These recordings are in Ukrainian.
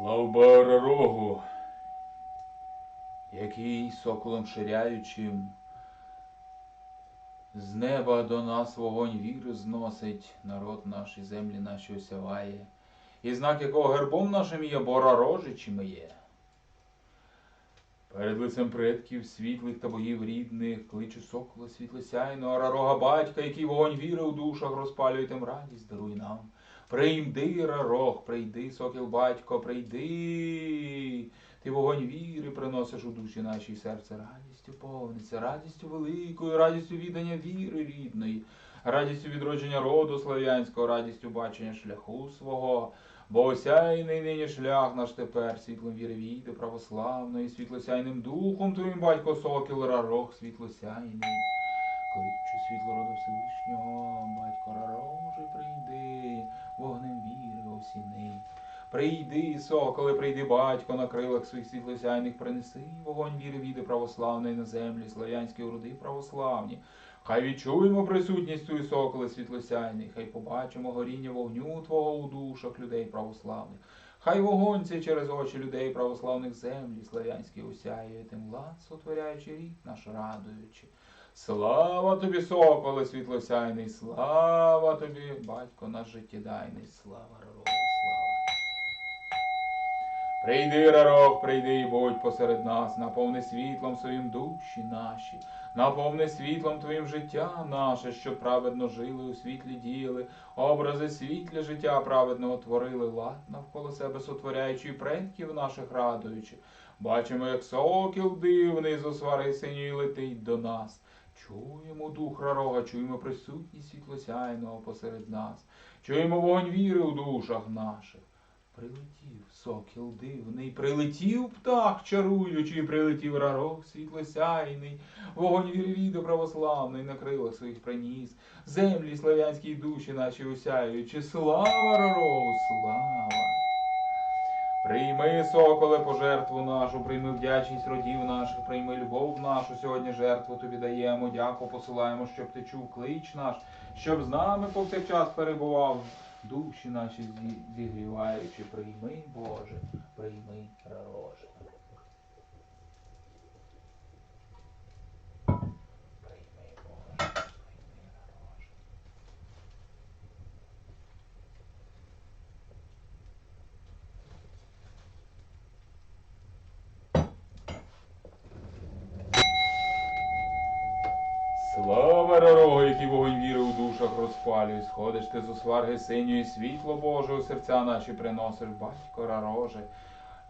Слава рогу, який соколом ширяючим з неба до нас вогонь віри зносить, народ наш землі наші осяває, і знак якого гербом нашим є бора рожичами є. Перед лицем предків світлих та богів рідних, кличу сокола світлосяйного, рога батька, який вогонь віри у душах розпалює тим радість, даруй нам. Прийди, рарох, прийди, сокіл батько, прийди. Ти вогонь віри приносиш у душі нашій серце радістю повниться, радістю великою, радістю віддання віри рідної, радістю відродження роду слав'янського, радістю бачення шляху свого. Бо осяйний нині шлях наш тепер, світлом віри війди православної, світлосяйним духом твоїм батько сокіл рарох світлосяйний. Кличу світло роду Всевишнього, батько рарожий, прийди. Прийди, соколи, прийди, батько, на крилах своїх світлосяйних принеси вогонь віри віди православної на землі, слав'янські роди православні. Хай відчуємо присутність твою соколи світлосяйний, хай побачимо горіння вогню Твого у душах людей православних. Хай вогонь цей через очі людей православних землі слав'янські осяє, тим лад сотворяючи рік наш радуючи. Слава тобі, соколе світлосяйний, слава тобі, батько наш життєдайний, слава слава. Прийди, Рарок, прийди і будь посеред нас, наповни світлом своїм душі наші, наповни світлом твоїм життя наше, щоб праведно жили, у світлі діяли, образи світлі життя праведного творили, лад навколо себе сотворяючи і предків наших радуючи. Бачимо, як сокіл дивний з освари синьої летить до нас. Чуємо дух рарога, чуємо присутність світлосяйного посеред нас, чуємо вогонь віри у душах наших. Прилетів сокіл дивний, прилетів птах чаруючий, прилетів рарок світлосяйний, вогонь віри віду православний на крилах своїх приніс, землі славянські душі наші осяючи, слава рарогу, слава! Прийми, соколе, пожертву нашу, прийми вдячність родів наших, прийми любов нашу, сьогодні жертву тобі даємо, дяку посилаємо, щоб ти чув клич наш, щоб з нами повсякчас перебував, душі наші зі- зігріваючи, прийми, Боже, прийми, рароже. Прийми, Боже, прийми, рароже. Слава Ророго, який вогонь віри у душах розпалює, сходиш ти з осварги синьої, світло Боже у серця наші приносиш, батько Рароже.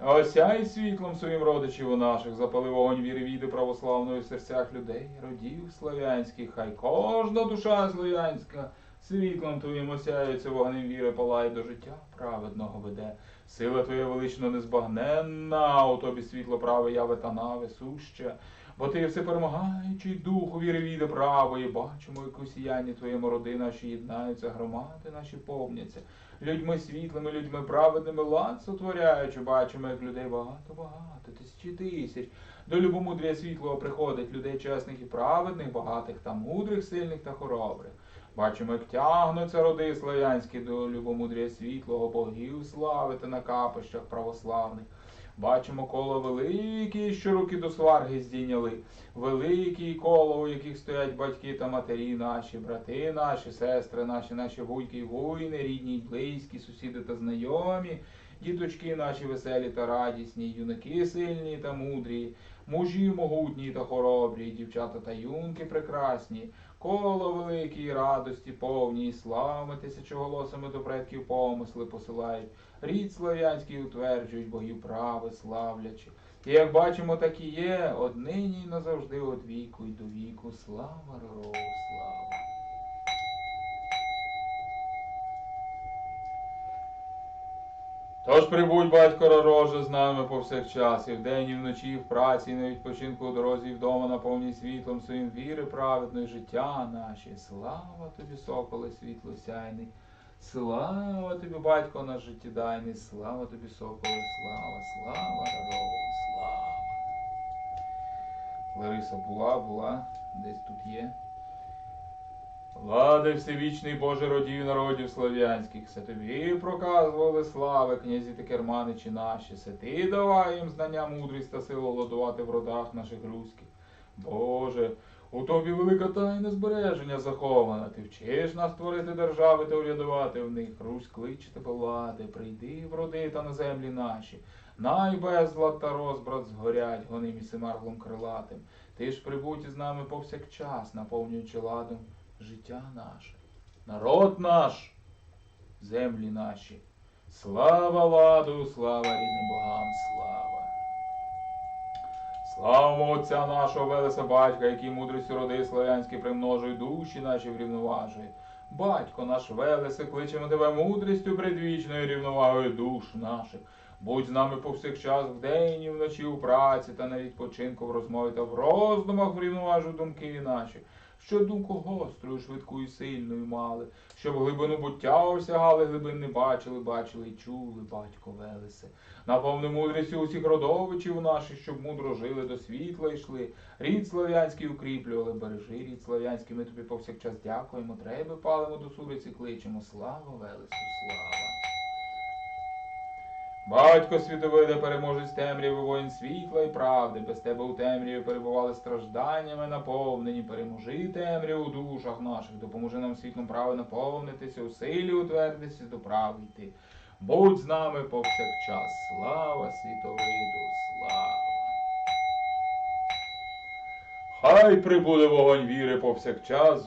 Осяй світлом своїм родичів у наших, запали вогонь віри віди православної в серцях людей, родів славянських, хай кожна душа славянська світлом твоїм осяється вогнем віри, палає до життя праведного веде. Сила твоя велично незбагненна, у тобі світло праве яве та наве суще. Бо ти всеперемагаючий духу віри віди правої, бачимо, як у сіянні твоєму роди наші єднаються, громади наші повняться. Людьми світлими, людьми праведними лад сотворяючи, бачимо, як людей багато-багато, тисячі тисяч. До любомудрія світлого приходить людей чесних і праведних, багатих та мудрих, сильних та хоробрих. Бачимо, як тягнуться роди славянські до любомудрія світлого, богів славити на капищах православних. Бачимо коло великі, що руки до сварги здійняли. Великі коло, у яких стоять батьки та матері наші, брати наші, сестри наші, наші вуйки й вуйни, рідні й близькі, сусіди та знайомі, діточки наші веселі та радісні, юнаки сильні та мудрі, мужі могутні та хоробрі, дівчата та юнки прекрасні, коло великі радості повні, і славами тисячоголосами до предків помисли посилають. Рід слав'янський утверджують богів прави, славлячи. І як бачимо, так і є, однині назавжди од віку й до віку. Слава рогу, слава. Тож прибудь, батько Ророже, з нами повсякчас, і вдень, і вночі, в праці, і на відпочинку у дорозі, вдома наповні світлом своїм віри праведної життя наші. Слава тобі, соколе світло сяйний. Слава тобі, батько наш життєдайний, слава тобі, соколе, слава, слава, Рарогу, слава. Лариса була, була, десь тут є. Влади всевічний Боже родів народів слов'янських, се тобі проказували слави, князі та керманичі наші, се ти давай їм знання, мудрість та силу ладувати в родах наших руських. Боже, у тобі велика тайна збереження захована. Ти вчиш нас творити держави та урядувати в них. Русь кличе тебе влади, прийди в роди та на землі наші. Най безлад та розбрат згорять, гоним і семарлом крилатим. Ти ж прибудь із нами повсякчас, наповнюючи ладом життя наше. Народ наш, землі наші. Слава ладу, слава рідним богам, слава. Слава Отця нашого Велеса Батька, який мудрістю роди славянські примножує душі наші врівноважує. Батько наш Велесе, кличемо тебе мудрістю предвічною рівновагою душ наших. Будь з нами повсякчас вдень і вночі у праці та на відпочинку в розмові та в роздумах врівноважу думки наші. Що думку гострою, швидку і сильною мали, щоб глибину буття осягали, глибин не бачили, бачили і чули, батько Велесе. Наповни мудрістю усіх родовичів наших, щоб мудро жили до світла йшли. Рід слав'янський укріплювали, бережи рід слав'янський, ми тобі повсякчас дякуємо, треби палимо до суриці кличемо. Слава Велесу, слава! Батько світовиде, переможець темряви, воїн світла і правди. Без тебе у темряві перебували стражданнями наповнені. Переможи темряву у душах наших, допоможи нам світлом прави наповнитися, у силі утвердитися, до прави йти. Будь з нами повсякчас. Слава світовиду, слава! Хай прибуде вогонь віри повсякчас